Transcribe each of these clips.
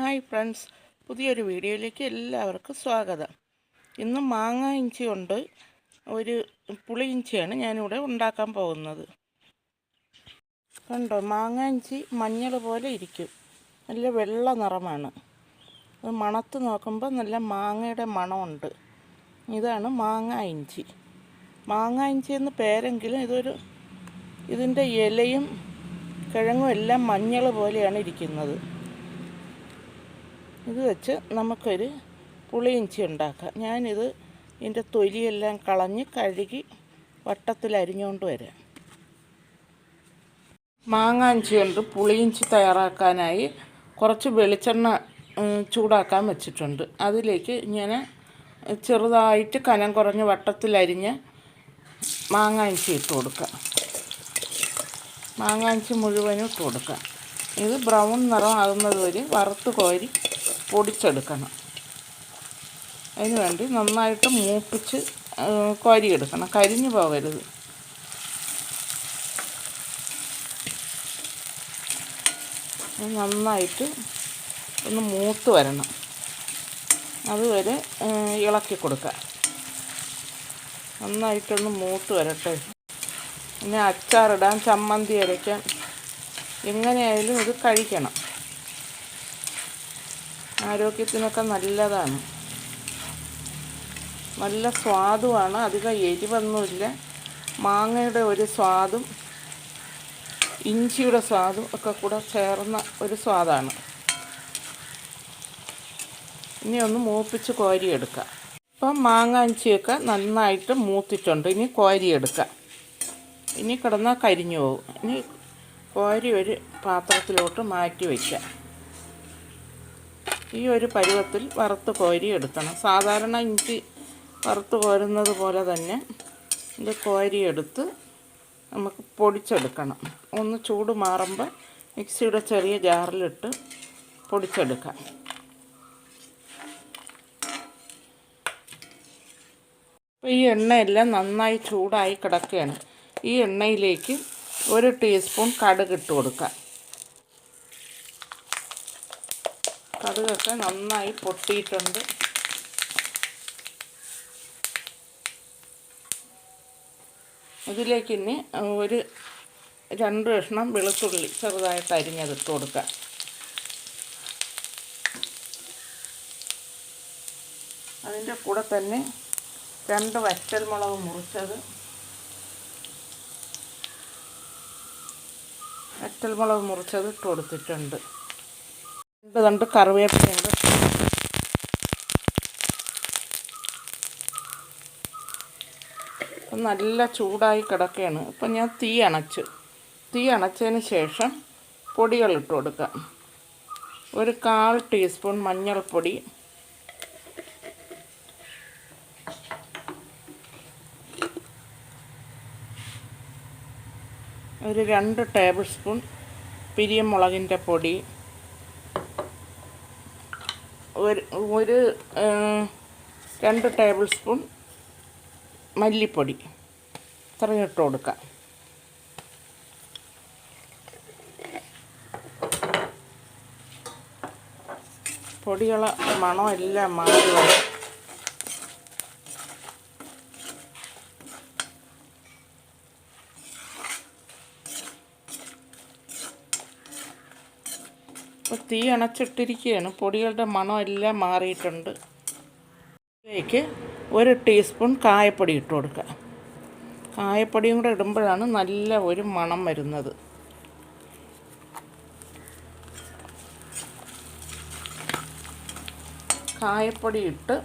Hi friends പുതിയൊരു വീഡിയോയിലേക്ക് എല്ലാവർക്കും സ്വാഗതം. ഇന്ന് മാങ്ങ ഇഞ്ചി കൊണ്ട് ഒരു പുളി ഇഞ്ചിയാണ് ഞാനിവിടെ ഉണ്ടാക്കാൻ പോകുന്നത്. കണ്ടോ മാങ്ങ ഇഞ്ചി മഞ്ഞൾ പോലെ ഇരിക്കും. നല്ല വെള്ള നിറമാണ്. അത് മണത്ത് നോക്കുമ്പോൾ നല്ല മാങ്ങയുടെ മണമുണ്ട്. ഇതാണ് മാങ്ങ ഇഞ്ചി. മാങ്ങ ഇഞ്ചി എന്ന് പേരെങ്കിലും ഇതൊരു ഇതിന്റെ ഇലയും കിഴങ്ങും എല്ലാം മഞ്ഞൾ പോലെയാണ് ഇരിക്കുന്നത്. ഇത് വെച്ച് നമുക്കൊരു പുളിയിഞ്ചി ഉണ്ടാക്കാം. ഞാനിത് ഇതിന്റെ തൊലിയെല്ലാം കളഞ്ഞ് കഴുകി വട്ടത്തിൽ അരിഞ്ഞുകൊണ്ട് വരാം. മാങ്ങാഞ്ചി കൊണ്ട് പുളിയിഞ്ചി തയ്യാറാക്കാനായി കുറച്ച് വെളിച്ചെണ്ണ ചൂടാക്കാൻ വെച്ചിട്ടുണ്ട്. അതിലേക്ക് ഇങ്ങനെ ചെറുതായിട്ട് കനം കുറഞ്ഞ് വട്ടത്തിലരിഞ്ഞ് മാങ്ങാഞ്ചി ഇട്ട് കൊടുക്കാം മാങ്ങാഞ്ചി മുഴുവനും ഇട്ട് കൊടുക്കാം ഇത് ബ്രൗൺ നിറം ആകുന്നത് വരെ വറുത്ത് കോരി പൊടിച്ചെടുക്കണം. അതിന് വേണ്ടി നന്നായിട്ട് മൂപ്പിച്ച് കോരിയെടുക്കണം. കരിഞ്ഞു പോകരുത്. നന്നായിട്ട് ഒന്ന് മൂത്ത് വരണം. അതുവരെ ഇളക്കി കൊടുക്കുക. നന്നായിട്ടൊന്ന് മൂത്ത് വരട്ടെ. പിന്നെ അച്ചാറിടാൻ ചമ്മന്തി അരയ്ക്കാൻ എങ്ങനെയായാലും ഇത് കഴിക്കണം. ആരോഗ്യത്തിനൊക്കെ നല്ലതാണ്. നല്ല സ്വാദുമാണ്. അധികം എരിവൊന്നുമില്ല. മാങ്ങയുടെ ഒരു സ്വാദും ഇഞ്ചിയുടെ സ്വാദും ഒക്കെ കൂടെ ചേർന്ന ഒരു സ്വാദാണ്. ഇനി ഒന്ന് മൂപ്പിച്ച് കോരിയെടുക്കാം. ഇപ്പം മാങ്ങ ഇഞ്ചിയൊക്കെ നന്നായിട്ട് മൂത്തിട്ടുണ്ട്. ഇനി കോരിയെടുക്കാം. ഇനി കിടന്നാൽ കരിഞ്ഞു പോകും. ഇനി കോരി ഒരു പാത്രത്തിലോട്ട് മാറ്റി വയ്ക്കാം ഈ ഒരു പരുവത്തിൽ വറുത്ത് കോരി എടുക്കണം. സാധാരണ ഇഞ്ചി വറുത്ത് കോരുന്നത് പോലെ തന്നെ ഇത് കോരിയെടുത്ത് നമുക്ക് പൊടിച്ചെടുക്കണം. ഒന്ന് ചൂട് മാറുമ്പോൾ മിക്സിയുടെ ചെറിയ ജാറിലിട്ട് പൊടിച്ചെടുക്കാം. അപ്പോൾ ഈ എണ്ണയെല്ലാം നന്നായി ചൂടായി കിടക്കുകയാണ്. ഈ എണ്ണയിലേക്ക് ഒരു ടീസ്പൂൺ കടുക് ഇട്ട് കൊടുക്കാം. കടുകൊക്കെ നന്നായി പൊട്ടിയിട്ടുണ്ട്. ഇതിലേക്ക് ഇനി ഒരു രണ്ട് കഷ്ണം വെളുത്തുള്ളി ചെറുതായിട്ട് അരിഞ്ഞെടുത്ത് കൊടുക്കാം. അതിന്റെ കൂടെ തന്നെ രണ്ട് വറ്റൽമുളക് മുറിച്ചത്. വറ്റൽമുളക് മുറിച്ചത് ഇട്ട് കൊടുത്തിട്ടുണ്ട്. രണ്ട് തണ്ട് കറിവേപ്പിലയുണ്ട്. ഇപ്പം നല്ല ചൂടായി കിടക്കുകയാണ്. ഇപ്പം ഞാൻ തീ അണച്ചു. തീ അണച്ചതിന് ശേഷം പൊടികൾ ഇട്ട് കൊടുക്കാം. ഒരു കാൽ ടീസ്പൂൺ മഞ്ഞൾപ്പൊടി. ഒരു രണ്ട് ടേബിൾ സ്പൂൺ പിരിയമുളകിന്റെ പൊടി. ഒരു ഒരു രണ്ട് ടേബിൾ സ്പൂൺ മല്ലിപ്പൊടി. ഇത്രയും ഇട്ട് കൊടുക്കാം. പൊടികളെ മണമെല്ലാം മാറി വരും. ഇപ്പോൾ തീ അണച്ചിട്ടിരിക്കുകയാണ്. പൊടികളുടെ മണം എല്ലാം മാറിയിട്ടുണ്ട്. ഇതിലേക്ക് ഒരു ടീസ്പൂൺ കായപ്പൊടി ഇട്ട് കൊടുക്കുക. കായപ്പൊടിയും കൂടെ ഇടുമ്പോഴാണ് നല്ല ഒരു മണം വരുന്നത്. കായപ്പൊടി ഇട്ട്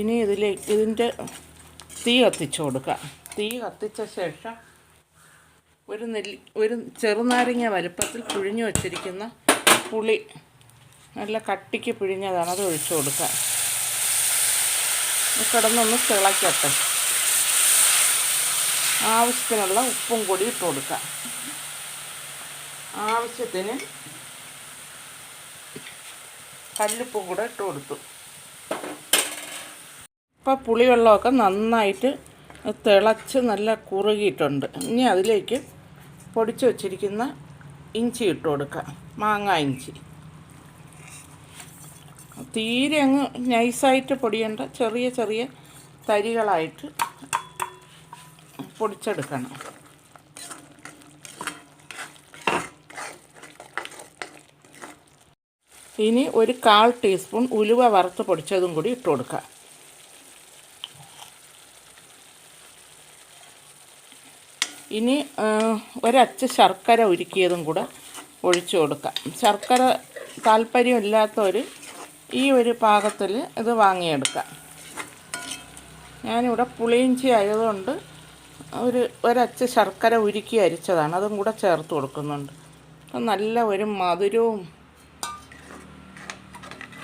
ഇനി ഇതിലേക്ക് ഇതിന്റെ തീ കത്തിച്ചു കൊടുക്കുക. തീ കത്തിച്ച ശേഷം ഒരു നെല്ലി ഒരു ചെറുനാരങ്ങ വലുപ്പത്തിൽ പിഴിഞ്ഞു വച്ചിരിക്കുന്ന പുളി നല്ല കട്ടിക്ക് പിഴിഞ്ഞതാണ് അത് ഒഴിച്ചു കൊടുക്കുക. ഇത് കിടന്നൊന്ന് തിളയ്ക്കട്ടെ ആവശ്യത്തിനുള്ള ഉപ്പും കൂടി ഇട്ട് കൊടുക്കാം ആവശ്യത്തിന് കല്ലുപ്പും കൂടെ ഇട്ട് കൊടുത്തു. ഇപ്പോൾ പുളിവെള്ളമൊക്കെ നന്നായിട്ട് തിളച്ച് നല്ല കുറുകിയിട്ടുണ്ട്. ഇനി അതിലേക്ക് പൊടിച്ച് വച്ചിരിക്കുന്ന ഇഞ്ചി ഇട്ട് കൊടുക്കുക മാങ്ങ ഇഞ്ചി. തീരെ അങ്ങ് നൈസായിട്ട് പൊടിയേണ്ട ചെറിയ ചെറിയ തരികളായിട്ട് പൊടിച്ചെടുക്കണം. ഇനി ഒരു കാൽ ടീസ്പൂൺ ഉലുവ വറുത്ത് പൊടിച്ചതും കൂടി ഇട്ട് കൊടുക്കുക ഇനി ഒരച്ച് ശർക്കര ഉരുക്കിയതും കൂടെ ഒഴിച്ചു കൊടുക്കാം. ശർക്കര താല്പര്യമില്ലാത്തവർ ഈ ഒരു പാകത്തിൽ ഇത് വാങ്ങിയെടുക്കാം. ഞാനിവിടെ പുളിയിഞ്ചി ആയതുകൊണ്ട് ഒരു ഒരച്ച് ശർക്കര ഉരുക്കി അരിച്ചതാണ്. അതും കൂടെ ചേർത്ത് കൊടുക്കുന്നുണ്ട്. അപ്പം നല്ല ഒരു മധുരവും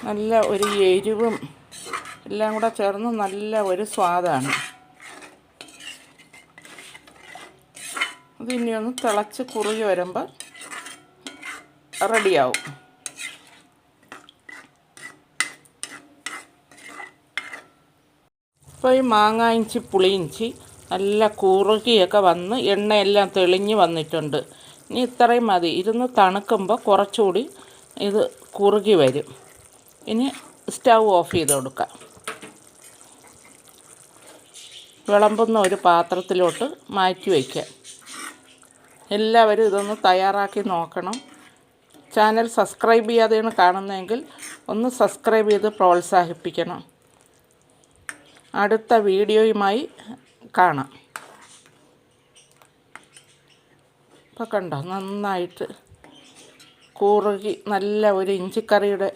നല്ല ഒരു എരിവും എല്ലാം കൂടെ ചേർന്ന് നല്ല ഒരു സ്വാദാണ്. ഇത് ഇനി ഒന്ന് തിളച്ച് കുറുകി വരുമ്പോൾ റെഡിയാവും. ഇപ്പോൾ ഈ മാങ്ങ ഇഞ്ചി പുളിയിഞ്ചി നല്ല കുറുകിയൊക്കെ വന്ന് എണ്ണയെല്ലാം തെളിഞ്ഞ് വന്നിട്ടുണ്ട്. ഇനി ഇത്രയും മതി. ഇരുന്ന് തണുക്കുമ്പോൾ കുറച്ചുകൂടി ഇത് കുറുകി വരും. ഇനി സ്റ്റവ് ഓഫ് ചെയ്ത് കൊടുക്കാം. വിളമ്പുന്ന ഒരു പാത്രത്തിലോട്ട് മാറ്റി വയ്ക്കാം. എല്ലാവരും ഇതൊന്ന് തയ്യാറാക്കി നോക്കണം. ചാനൽ സബ്സ്ക്രൈബ് ചെയ്യാതെയാണ് കാണുന്നതെങ്കിൽ ഒന്ന് സബ്സ്ക്രൈബ് ചെയ്ത് പ്രോത്സാഹിപ്പിക്കണം. അടുത്ത വീഡിയോയുമായി കാണാം. ഇപ്പോൾ കണ്ടോ നന്നായിട്ട് കുറുകി നല്ല ഒരു ഇഞ്ചിക്കറിയുടെ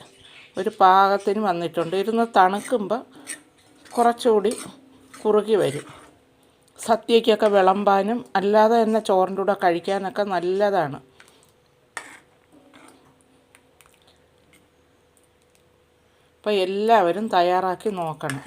ഒരു പാകത്തിന് വന്നിട്ടുണ്ട്. ഇരുന്ന് തണുക്കുമ്പോൾ കുറച്ചുകൂടി കുറുകി വരും. സദ്യക്കൊക്കെ വിളമ്പാനും അല്ലാതെ തന്നെ ചോറിന്റെ കൂടെ കഴിക്കാനൊക്കെ നല്ലതാണ്. അപ്പോൾ എല്ലാവരും തയ്യാറാക്കി നോക്കണം.